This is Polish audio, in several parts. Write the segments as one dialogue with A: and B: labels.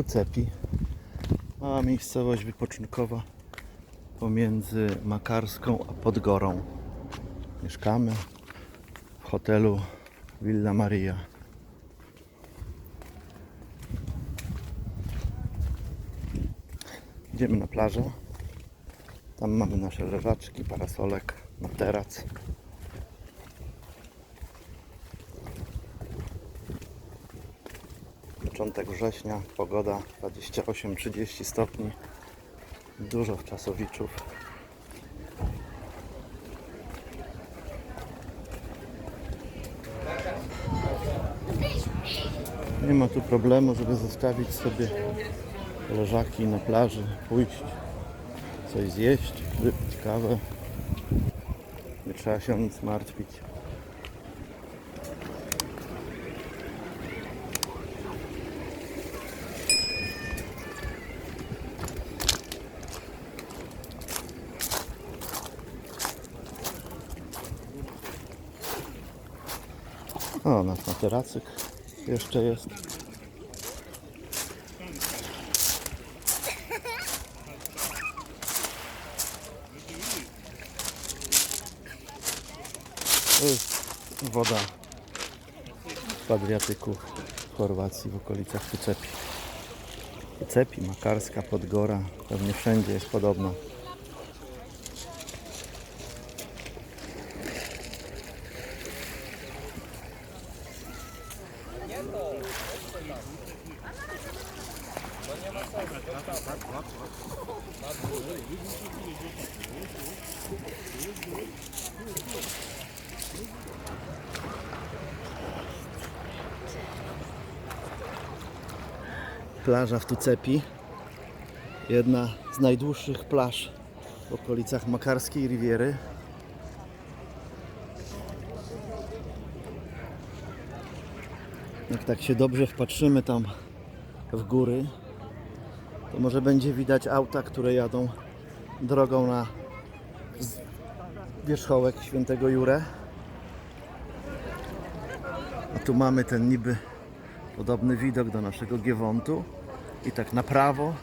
A: Tucepi. Mała miejscowość wypoczynkowa pomiędzy Makarską a Podgorą. Mieszkamy w hotelu Villa Maria. Idziemy na plażę. Tam mamy nasze leżaczki, parasolek, materac. Początek września, pogoda 28-30 stopni. Dużo czasowiczów. Nie ma tu problemu, żeby zostawić sobie leżaki na plaży, pójść, coś zjeść, wypić kawę. Nie trzeba się o nic martwić. O, nasz materacyk jeszcze jest. Woda w Adriatyku w Chorwacji, w okolicach Tucepi. Tucepi, Makarska, Podgora, pewnie wszędzie jest podobno. Plaża w Tucepi. Jedna z najdłuższych plaż w okolicach Makarskiej Riviery. Jak tak się dobrze wpatrzymy tam w góry, to może będzie widać auta, które jadą drogą na wierzchołek Świętego Jurę. A tu mamy ten niby podobny widok do naszego Giewontu. I tak na prawo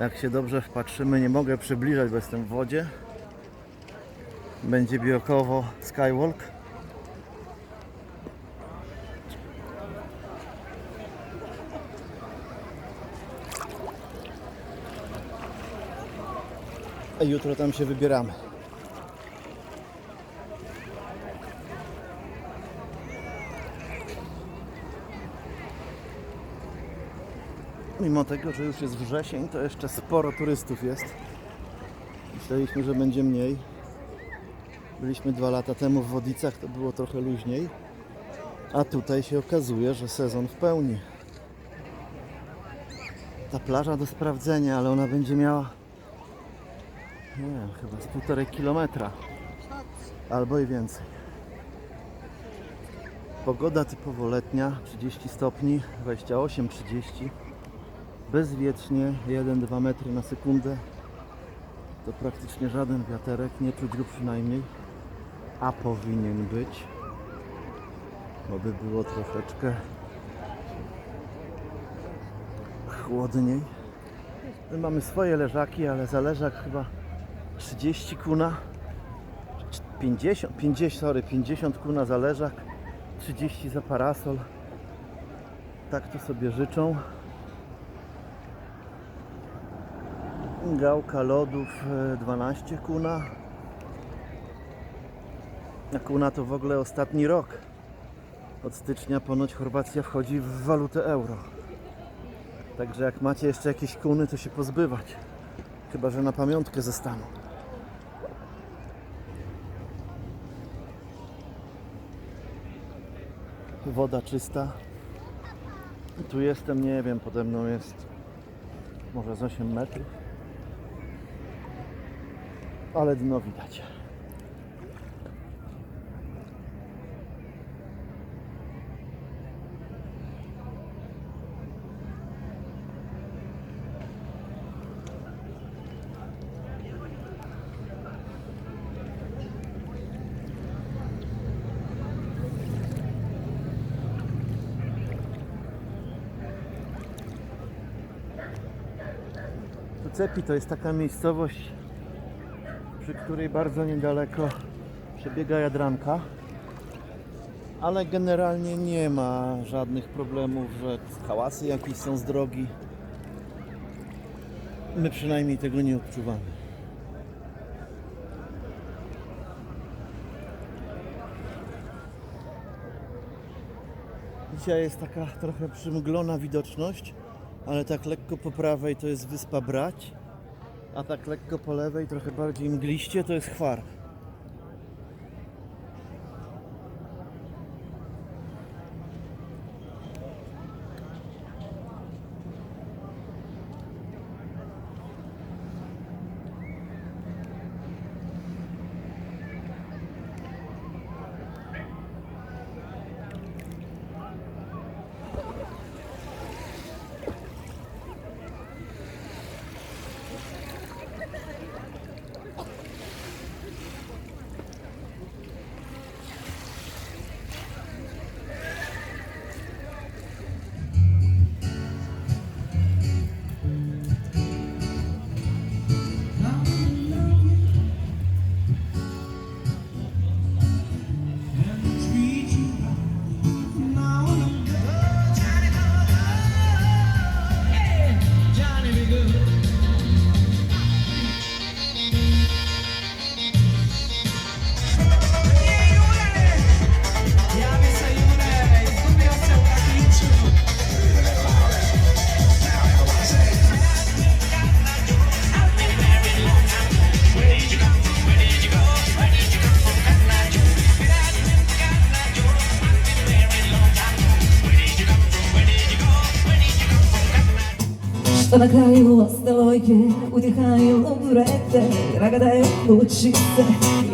A: jak się dobrze wpatrzymy nie mogę przybliżać, bo jestem w wodzie. Będzie Biokowo Skywalk jutro tam się wybieramy Mimo tego, że już jest wrzesień, to jeszcze sporo turystów jest. Myśleliśmy, że będzie mniej. Byliśmy dwa lata temu w Wodicach, to było trochę luźniej. A tutaj się okazuje, że sezon w pełni. Ta plaża do sprawdzenia, ale ona będzie miała nie wiem, chyba z półtorej kilometra. Albo i więcej. Pogoda typowo letnia, 30 stopni, 28-30 bezwietrznie 1-2 metry na sekundę to praktycznie żaden wiaterek, nie czuć go przynajmniej a powinien być bo by było troszeczkę chłodniej my mamy swoje leżaki, ale za leżak chyba 30 kuna 50, 50, sorry, 50 kuna za leżak 30 za parasol tak to sobie życzą Gałka lodów e, 12 kuna. A kuna to w ogóle ostatni rok. Od stycznia ponoć Chorwacja wchodzi w walutę euro. Także jak macie jeszcze jakieś kuny, to się pozbywać. Chyba, że na pamiątkę zostaną. Woda czysta. Tu jestem, nie wiem, pode mną jest może z 8 metrów ale dno widać. Tucepi to jest taka miejscowość, przy której bardzo niedaleko przebiega Jadranka. Ale generalnie nie ma żadnych problemów, że hałasy jakieś są z drogi. My przynajmniej tego nie odczuwamy. Dzisiaj jest taka trochę przymglona widoczność, ale tak lekko po prawej to jest wyspa Brać, a tak lekko po lewej, trochę bardziej mgliście, to jest Chwar.
B: Što na kraju ostalojke udihaju u burete Draga da je odluči se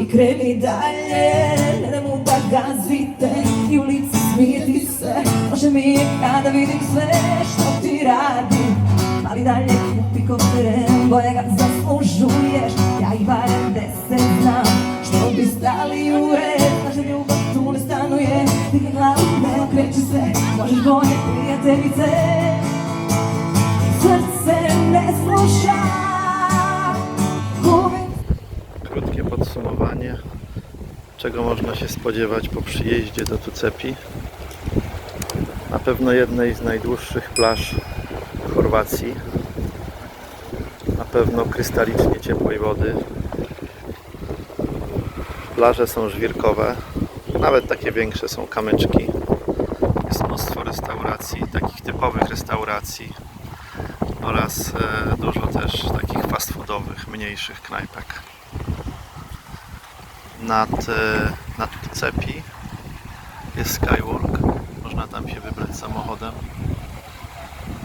B: i kreni dalje. Ne da mu da gazite i u lice smijeti se. Može mi je kada vidim sve što ti radi. Ali dalje kupi kopere, boja ga zaslužuješ. Ja ih barem deset znam što bi stali u red. Naša ljubav tu ne stanuje, nikad glavu ne okreće se. Možeš bolje prijateljice.
A: Czego można się spodziewać po przyjeździe do Tucepi. Na pewno jednej z najdłuższych plaż w Chorwacji. Na pewno krystalicznie ciepłej wody. Plaże są żwirkowe, nawet takie większe są kamyczki. Jest mnóstwo restauracji, takich typowych restauracji oraz e, dużo też takich fast foodowych, mniejszych knajpek nad, e, nad Cepi jest skywalk. Można tam się wybrać samochodem.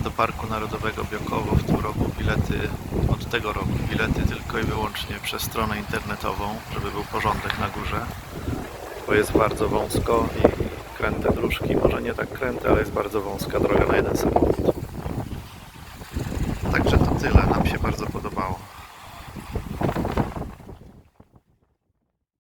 A: Do Parku Narodowego Biokowo w tym roku bilety, od tego roku bilety tylko i wyłącznie przez stronę internetową, żeby był porządek na górze, bo jest bardzo wąsko i kręte dróżki, może nie tak kręte, ale jest bardzo wąska droga na jeden samochód. Także to tyle, nam się bardzo podobało.